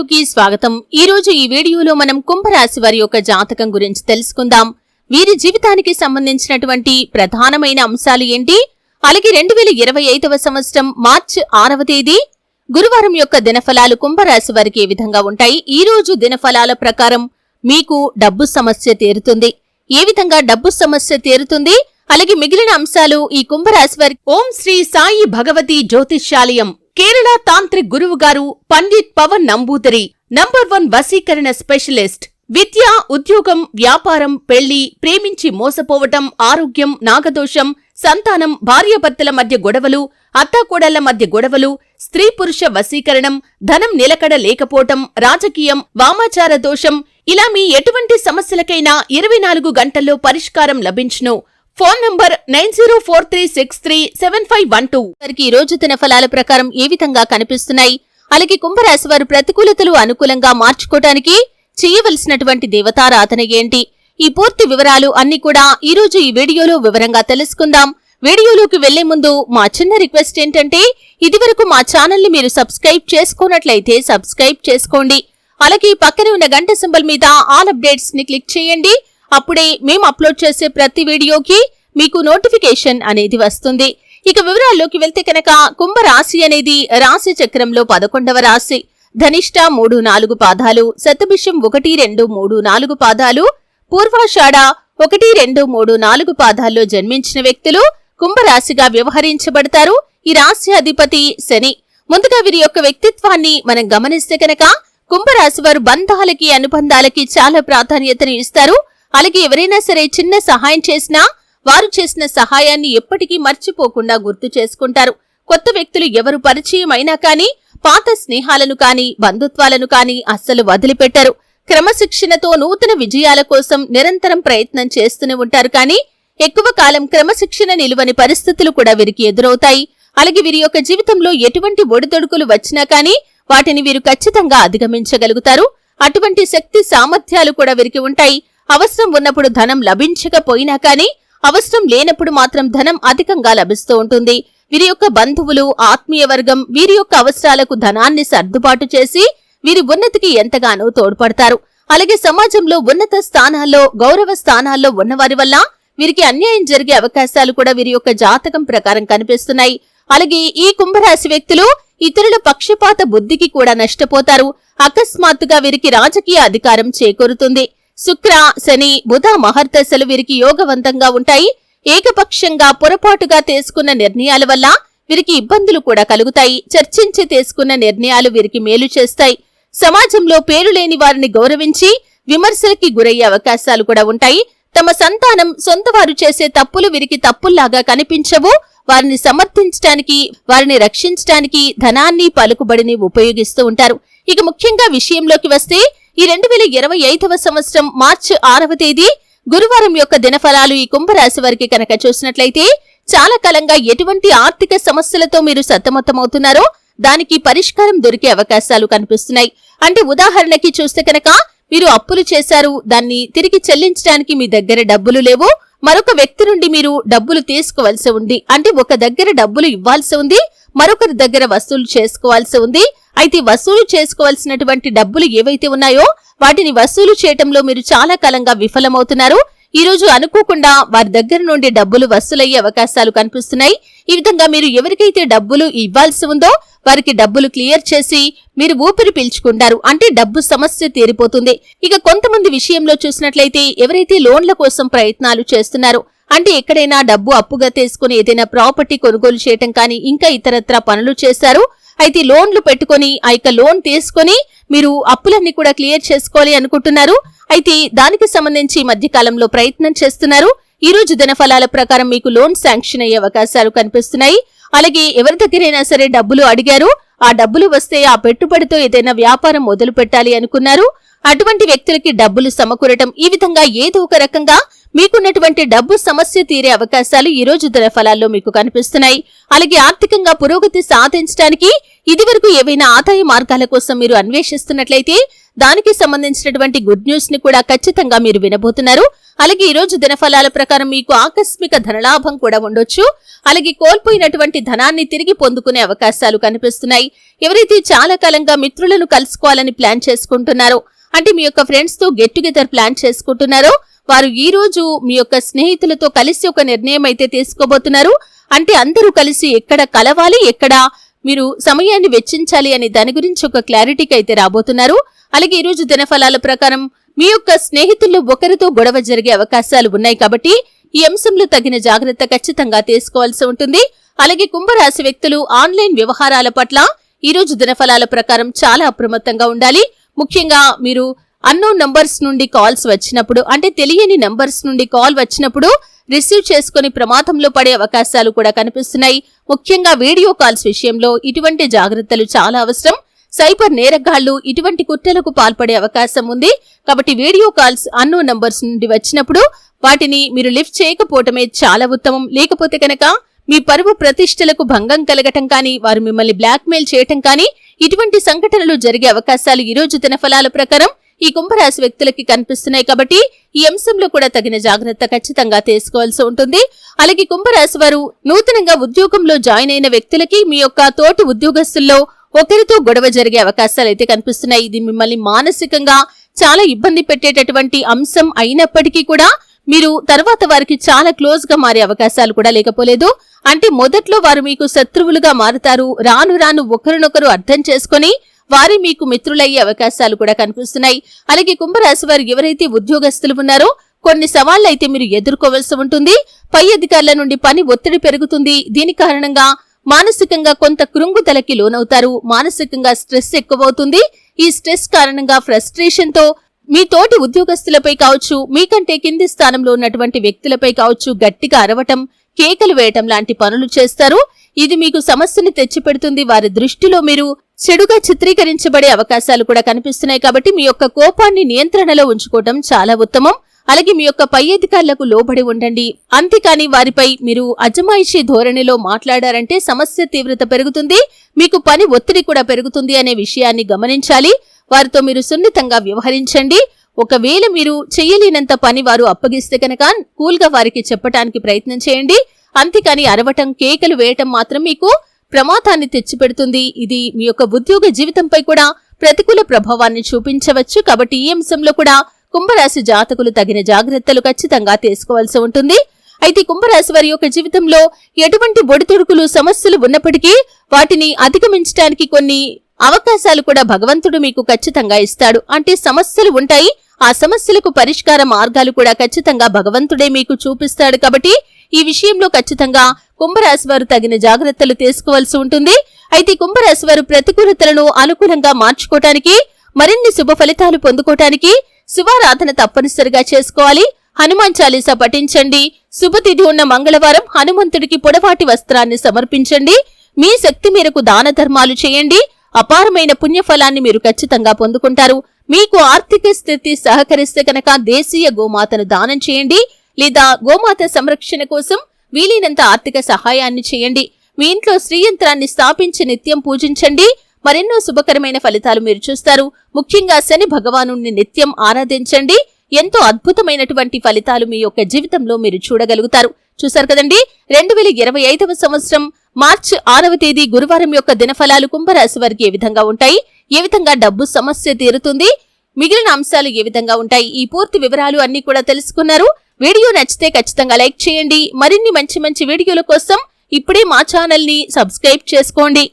వీడియోకి స్వాగతం. ఈ రోజు ఈ వీడియోలో మనం కుంభరాశి వారి యొక్క జాతకం గురించి తెలుసుకుందాం. వీరి జీవితానికి సంబంధించినటువంటి ప్రధానమైన అంశాలు ఏంటి? అలాగే రెండు వేల ఇరవై ఐదవ సంవత్సరం మార్చ్ ఆరవ తేదీ గురువారం యొక్క దినఫలాలు కుంభరాశి వారికి ఏ విధంగా ఉంటాయి? ఈ రోజు దినఫలాల ప్రకారం మీకు డబ్బు సమస్య తీరుతుంది. ఏ విధంగా డబ్బు సమస్య తీరుతుంది? అలాగే మిగిలిన అంశాలు ఈ కుంభరాశి వారి ఓం శ్రీ సాయి భగవతి జ్యోతిష్యాలయం కేరళ తాంత్రిక్ గురువు గారు పండిత్ పవన్ నంబూదరి నంబర్ వన్ వశీకరణ స్పెషలిస్ట్ విద్య ఉద్యోగం వ్యాపారం పెళ్ళి ప్రేమించి మోసపోవటం ఆరోగ్యం నాగదోషం సంతానం భార్యాభర్తల మధ్య గొడవలు అత్తాకోడళ్ళ మధ్య గొడవలు స్త్రీ పురుష వశీకరణం ధనం నిలకడ లేకపోవటం రాజకీయం వామాచార దోషం ఇలా మీ ఎటువంటి సమస్యలకైనా ఇరవై నాలుగు గంటల్లో పరిష్కారం లభించును. Phone number nine zero four three six three seven five one two. వారికి ఈ రోజు దిన ఫలాల ప్రకారం ఏ విధంగా కనిపిస్తున్నాయి? అలాగే కుంభరాశి వారు ప్రతికూలతలు అనుకూలంగా మార్చుకోవటానికి చేయవలసినటువంటి దేవతారాధన ఏంటి? ఈ పూర్తి వివరాలు అన్ని కూడా ఈ రోజు ఈ వీడియోలో వివరంగా తెలుసుకుందాం. వీడియోలోకి వెళ్ళే ముందు మా చిన్న రిక్వెస్ట్ ఏంటంటే ఇదివరకు మా ఛానల్ని మీరు సబ్స్క్రైబ్ చేసుకున్నట్లయితే సబ్స్క్రైబ్ చేసుకోండి. అలాగే పక్కనే ఉన్న గంట సింబల్ మీద ఆల్ అప్డేట్స్ని క్లిక్ చేయండి. అప్పుడే మేము అప్లోడ్ చేసే ప్రతి వీడియోకి మీకు నోటిఫికేషన్ అనేది వస్తుంది. ఇక వివరాల్లోకి వెళ్తే కనుక కుంభరాశి అనేది రాశి చక్రంలో పదకొండవ రాశి. ధనిష్ట మూడు నాలుగు పాదాలు శతభిషం ఒకటి రెండు మూడు నాలుగు పాదాలు పూర్వాషాఢ ఒకటి రెండు మూడు నాలుగు పాదాల్లో జన్మించిన వ్యక్తులు కుంభరాశిగా వ్యవహరించబడతారు. ఈ రాశి అధిపతి శని. ముందుగా వీరి యొక్క వ్యక్తిత్వాన్ని మనం గమనిస్తే కనుక కుంభరాశి వారు బంధాలకి అనుబంధాలకి చాలా ప్రాధాన్యతను ఇస్తారు. అలాగే ఎవరైనా సరే చిన్న సహాయం చేసినా వారు చేసిన సహాయాన్ని ఎప్పటికీ మర్చిపోకుండా గుర్తు చేసుకుంటారు. కొత్త వ్యక్తులు ఎవరు పరిచయం అయినా కానీ పాత స్నేహాలను కానీ బంధుత్వాలను కానీ అస్సలు వదిలిపెట్టరు. క్రమశిక్షణతో నూతన విజయాల కోసం నిరంతరం ప్రయత్నం చేస్తూనే ఉంటారు కానీ ఎక్కువ కాలం క్రమశిక్షణ నిలువని పరిస్థితులు కూడా వీరికి ఎదురవుతాయి. అలాగే వీరి యొక్క జీవితంలో ఎటువంటి ఒడిదొడుకులు వచ్చినా కానీ వాటిని వీరు ఖచ్చితంగా అధిగమించగలుగుతారు. అటువంటి శక్తి సామర్థ్యాలు కూడా వీరికి ఉంటాయి. అవసరం ఉన్నప్పుడు ధనం లభించకపోయినా కానీ అవసరం లేనప్పుడు మాత్రం ధనం అధికంగా లభిస్తూ ఉంటుంది. వీరి యొక్క బంధువులు ఆత్మీయ వర్గం వీరి యొక్క అవసరాలకు ధనాన్ని సర్దుబాటు చేసి వీరి ఉన్నతికి ఎంతగానో తోడ్పడతారు. అలాగే సమాజంలో ఉన్నత స్థానాల్లో గౌరవ స్థానాల్లో ఉన్నవారి వల్ల వీరికి అన్యాయం జరిగే అవకాశాలు కూడా వీరి యొక్క జాతకం ప్రకారం కనిపిస్తున్నాయి. అలాగే ఈ కుంభరాశి వ్యక్తులు ఇతరుల పక్షపాత బుద్ధికి కూడా నష్టపోతారు. అకస్మాత్తుగా వీరికి రాజకీయ అధికారం చేకూరుతుంది. శుక్ర శని బుధ మహర్దశలు వీరికి యోగవంతంగా ఉంటాయి. ఏకపక్షంగా పొరపాటుగా తీసుకున్న నిర్ణయాల వల్ల వీరికి ఇబ్బందులు కూడా కలుగుతాయి. చర్చించి తీసుకున్న నిర్ణయాలు వీరికి మేలు చేస్తాయి. సమాజంలో పేరు లేని వారిని గౌరవించి విమర్శలకి గురయ్యే అవకాశాలు కూడా ఉంటాయి. తమ సంతానం సొంత వారు చేసే తప్పులు వీరికి తప్పుల్లాగా కనిపించవు. వారిని సమర్థించడానికి వారిని రక్షించడానికి ధనాన్ని పలుకుబడిని ఉపయోగిస్తూ ఉంటారు. ఇక ముఖ్యంగా విషయంలోకి వస్తే ఈ రెండు వేల ఇరవై ఐదవ సంవత్సరం మార్చి ఆరవ తేదీ గురువారం యొక్క దినఫలాలు ఈ కుంభరాశి వారికి కనుక చూసినట్లయితే చాలా కాలంగా ఎటువంటి ఆర్థిక సమస్యలతో మీరు సతమతమవుతున్నారో దానికి పరిష్కారం దొరికే అవకాశాలు కనిపిస్తున్నాయి. అంటే ఉదాహరణకి చూస్తే కనుక మీరు అప్పులు చేశారు దాన్ని తిరిగి చెల్లించడానికి మీ దగ్గర డబ్బులు లేవు మరొక వ్యక్తి నుండి మీరు డబ్బులు తీసుకోవాల్సి ఉంది. అంటే ఒక దగ్గర డబ్బులు ఇవ్వాల్సి ఉంది మరొకరి దగ్గర వసూలు చేసుకోవాల్సి ఉంది అయితే వసూలు చేసుకోవాల్సినటువంటి డబ్బులు ఏవైతే ఉన్నాయో వాటిని వసూలు చేయటంలో మీరు చాలా కాలంగా విఫలమవుతున్నారు. ఈ రోజు అనుకోకుండా వారి దగ్గర నుండి డబ్బులు వసూలయ్యే అవకాశాలు కనిపిస్తున్నాయి. ఈ విధంగా మీరు ఎవరికైతే డబ్బులు ఇవ్వాల్సి ఉందో వారికి డబ్బులు క్లియర్ చేసి మీరు ఊపిరి పీల్చుకుంటారు. అంటే డబ్బు సమస్య తీరిపోతుంది. ఇక కొంతమంది విషయంలో చూసినట్లయితే ఎవరైతే లోన్ల కోసం ప్రయత్నాలు చేస్తున్నారో అంటే ఎక్కడైనా డబ్బు అప్పుగా తీసుకుని ఏదైనా ప్రాపర్టీ కొనుగోలు చేయటం కానీ ఇంకా ఇతరత్ర పనులు చేశారు అయితే లోన్లు పెట్టుకొని ఆ యొక్క లోన్ తీసుకొని మీరు అప్పులన్నీ కూడా క్లియర్ చేసుకోవాలి అనుకుంటున్నారు. అయితే దానికి సంబంధించి మధ్యకాలంలో ప్రయత్నం చేస్తున్నారు. ఈ రోజు దినఫలాల ప్రకారం మీకు లోన్ శాంక్షన్ అయ్యే అవకాశాలు కనిపిస్తున్నాయి. అలాగే ఎవరి దగ్గరైనా సరే డబ్బులు అడిగారు. ఆ డబ్బులు వస్తే ఆ పెట్టుబడితో ఏదైనా వ్యాపారం మొదలు పెట్టాలి అనుకున్నారు. అటువంటి వ్యక్తులకి డబ్బులు సమకూరటం ఈ విధంగా ఏదో ఒక రకంగా మీకున్నటువంటి డబ్బు సమస్య తీరే అవకాశాలు ఈ రోజు ధర ఫలాల్లో మీకు కనిపిస్తున్నాయి. అలాగే ఆర్థికంగా పురోగతి సాధించడానికి ఇదివరకు ఏవైనా ఆదాయ మార్గాల కోసం మీరు అన్వేషిస్తున్నట్లయితే దానికి సంబంధించినటువంటి గుడ్ న్యూస్ని కూడా ఖచ్చితంగా మీరు వినబోతున్నారు. అలాగే ఈ రోజు దినఫలాల ప్రకారం మీకు ఆకస్మిక ధనలాభం కూడా ఉండొచ్చు. అలాగే కోల్పోయినటువంటి ధనాన్ని తిరిగి పొందుకునే అవకాశాలు కనిపిస్తున్నాయి. ఎవరైతే చాలా కాలంగా మిత్రులను కలుసుకోవాలని ప్లాన్ చేసుకుంటున్నారో అంటే మీ యొక్క ఫ్రెండ్స్తో గెట్ టుగెదర్ ప్లాన్ చేసుకుంటున్నారో వారు ఈ రోజు మీ యొక్క స్నేహితులతో కలిసి ఒక నిర్ణయం అయితే తీసుకోబోతున్నారు. అంటే అందరూ కలిసి ఎక్కడ కలవాలి ఎక్కడ మీరు సమయాన్ని వెచ్చించాలి అనే దాని గురించి ఒక క్లారిటీకి అయితే రాబోతున్నారు. అలాగే ఈ రోజు దినఫలాల ప్రకారం మీ యొక్క స్నేహితుల్లో ఒకరితో గొడవ జరిగే అవకాశాలు ఉన్నాయి కాబట్టి ఈ అంశంలో తగిన జాగ్రత్త ఖచ్చితంగా తీసుకోవాల్సి ఉంటుంది. అలాగే కుంభరాశి వ్యక్తులు ఆన్లైన్ వ్యవహారాల పట్ల ఈ రోజు దినఫలాల ప్రకారం చాలా అప్రమత్తంగా ఉండాలి. ముఖ్యంగా మీరు అన్నోన్ నంబర్స్ నుండి కాల్స్ వచ్చినప్పుడు అంటే తెలియని నంబర్స్ నుండి కాల్ వచ్చినప్పుడు రిసీవ్ చేసుకుని ప్రమాదంలో పడే అవకాశాలు కూడా కనిపిస్తున్నాయి. ముఖ్యంగా వీడియో కాల్స్ విషయంలో ఇటువంటి జాగ్రత్తలు చాలా అవసరం. సైబర్ నేరగాళ్ళు ఇటువంటి కుట్రలకు పాల్పడే అవకాశం ఉంది. కాబట్టి వీడియో కాల్స్ అన్నో నంబర్స్ నుండి వచ్చినప్పుడు వాటిని మీరు లిఫ్ట్ చేయకపోవటమే చాలా ఉత్తమం. లేకపోతే కనుక మీ పరువు ప్రతిష్టలకు భంగం కలగటం కానీ వారు మిమ్మల్ని బ్లాక్మెయిల్ చేయటం కానీ ఇటువంటి సంఘటనలు జరిగే అవకాశాలు ఈ రోజు దినఫలాల ప్రకారం ఈ కుంభరాశి వ్యక్తులకి కనిపిస్తున్నాయి కాబట్టి ఈ అంశంలో కూడా తగిన జాగ్రత్త ఖచ్చితంగా తీసుకోవాల్సి ఉంటుంది. అలాగే కుంభరాశి వారు నూతనంగా ఉద్యోగంలో జాయిన్ అయిన వ్యక్తులకి మీ యొక్క తోటి ఉద్యోగస్తుల్లో ఒకరితో గొడవ జరిగే అవకాశాలు అయితే కనిపిస్తున్నాయి. ఇది మిమ్మల్ని మానసికంగా చాలా ఇబ్బంది పెట్టేటటువంటి అంశం అయినప్పటికీ కూడా మీరు తర్వాత వారికి చాలా క్లోజ్గా మారే అవకాశాలు కూడా లేకపోలేదు. అంటే మొదట్లో వారు మీకు శత్రువులుగా మారుతారు. రాను రాను ఒకరినొకరు అర్థం చేసుకొని వారి మీకు మిత్రులయ్యే అవకాశాలు కూడా కనిపిస్తున్నాయి. అలాగే కుంభరాశి వారు ఎవరైతే ఉద్యోగస్తులు ఉన్నారో కొన్ని సవాళ్ళైతే మీరు ఎదుర్కోవాల్సి ఉంటుంది. పై అధికారుల నుండి పని ఒత్తిడి పెరుగుతుంది. దీని కారణంగా మానసికంగా కొంత కృంగుదలకి లోనవుతారు. మానసికంగా స్ట్రెస్ ఎక్కువవుతుంది. ఈ స్ట్రెస్ కారణంగా ఫ్రస్ట్రేషన్తో మీ తోటి ఉద్యోగస్తులపై కావచ్చు మీకంటే కింది స్థానంలో ఉన్నటువంటి వ్యక్తులపై కావచ్చు గట్టిగా అరవటం కేకలు వేయటం లాంటి పనులు చేస్తారు. ఇది మీకు సమస్యని తెచ్చిపెడుతుంది. వారి దృష్టిలో మీరు చెడుగా చిత్రీకరించబడే అవకాశాలు కూడా కనిపిస్తున్నాయి కాబట్టి మీ యొక్క కోపాన్ని నియంత్రణలో ఉంచుకోవటం చాలా ఉత్తమం. అలాగే మీ యొక్క పై అధికారులకు లోబడి ఉండండి. అంతేకాని వారిపై మీరు అజమాయిషీ ధోరణిలో మాట్లాడారంటే సమస్య తీవ్రత పెరుగుతుంది. మీకు పని ఒత్తిడి కూడా పెరుగుతుంది అనే విషయాన్ని గమనించాలి. వారితో మీరు సున్నితంగా వ్యవహరించండి. ఒకవేళ మీరు చెయ్యలేనంత పని వారు అప్పగిస్తే కనుక కూల్గా వారికి చెప్పటానికి ప్రయత్నం చేయండి. అంతేకాని అరవటం కేకలు వేయటం మాత్రం మీకు ప్రమాదాన్ని తెచ్చిపెడుతుంది. ఇది మీ యొక్క ఉద్యోగ జీవితంపై కూడా ప్రతికూల ప్రభావాన్ని చూపించవచ్చు. కాబట్టి ఈ అంశంలో కూడా కుంభరాశి జాతకులు తగిన జాగ్రత్తలు ఖచ్చితంగా తీసుకోవాల్సి ఉంటుంది. అయితే కుంభరాశి వారి యొక్క జీవితంలో ఎటువంటి బొడితుడుకులు సమస్యలు ఉన్నప్పటికీ వాటిని అధిగమించడానికి కొన్ని అవకాశాలు కూడా భగవంతుడు మీకు ఖచ్చితంగా ఇస్తాడు. అంటే సమస్యలు ఉంటాయి. ఆ సమస్యలకు పరిష్కార మార్గాలు కూడా ఖచ్చితంగా భగవంతుడే మీకు చూపిస్తాడు కాబట్టి ఈ విషయంలో ఖచ్చితంగా కుంభరాశి వారు తగిన జాగ్రత్తలు తీసుకోవాల్సి ఉంటుంది. అయితే కుంభరాశి వారు ప్రతికూలతలను అనుకూలంగా మార్చుకోవటానికి మరిన్ని శుభ ఫలితాలు పొందుకోవటానికి శివారాధన తప్పనిసరిగా చేసుకోవాలి. హనుమాన్ చాలీసా పఠించండి. శుభతిథి ఉన్న మంగళవారం హనుమంతుడికి పొడవాటి వస్త్రాన్ని సమర్పించండి. మీ శక్తి మేరకు దాన ధర్మాలు చేయండి. అపారమైన పుణ్యఫలాన్ని మీరు ఖచ్చితంగా పొందుకుంటారు. మీకు ఆర్థిక స్థితి సహకరిస్తే కనుక దేశీయ గోమాతను దానం చేయండి. లేదా గోమాత సంరక్షణ కోసం వీలైనంత ఆర్థిక సహాయాన్ని చేయండి. మీ ఇంట్లో శ్రీయంత్రాన్ని స్థాపించి నిత్యం పూజించండి. మరెన్నో శుభకరమైన ఫలితాలు మీరు చూస్తారు. ముఖ్యంగా శని భగవాను నిత్యం ఆరాధించండి. ఎంతో అద్భుతమైనటువంటి ఫలితాలు మీ యొక్క జీవితంలో మీరు చూడగలుగుతారు. చూశారు కదండి? రెండు వేల ఇరవై ఐదవ సంవత్సరం మార్చి ఆరవ తేదీ గురువారం యొక్క దినఫలాలు కుంభరాశి వారికి ఏ విధంగా ఉంటాయి? ఏ విధంగా డబ్బు సమస్య తీరుతుంది? మిగిలిన అంశాలు ఏ విధంగా ఉంటాయి? ఈ పూర్తి వివరాలు అన్ని కూడా తెలుసుకున్నారు. వీడియో నచ్చితే ఖచ్చితంగా లైక్ చేయండి. మరిన్ని మంచి మంచి వీడియోల కోసం ఇప్పుడే మా ఛానల్ని సబ్స్క్రైబ్ చేసుకోండి.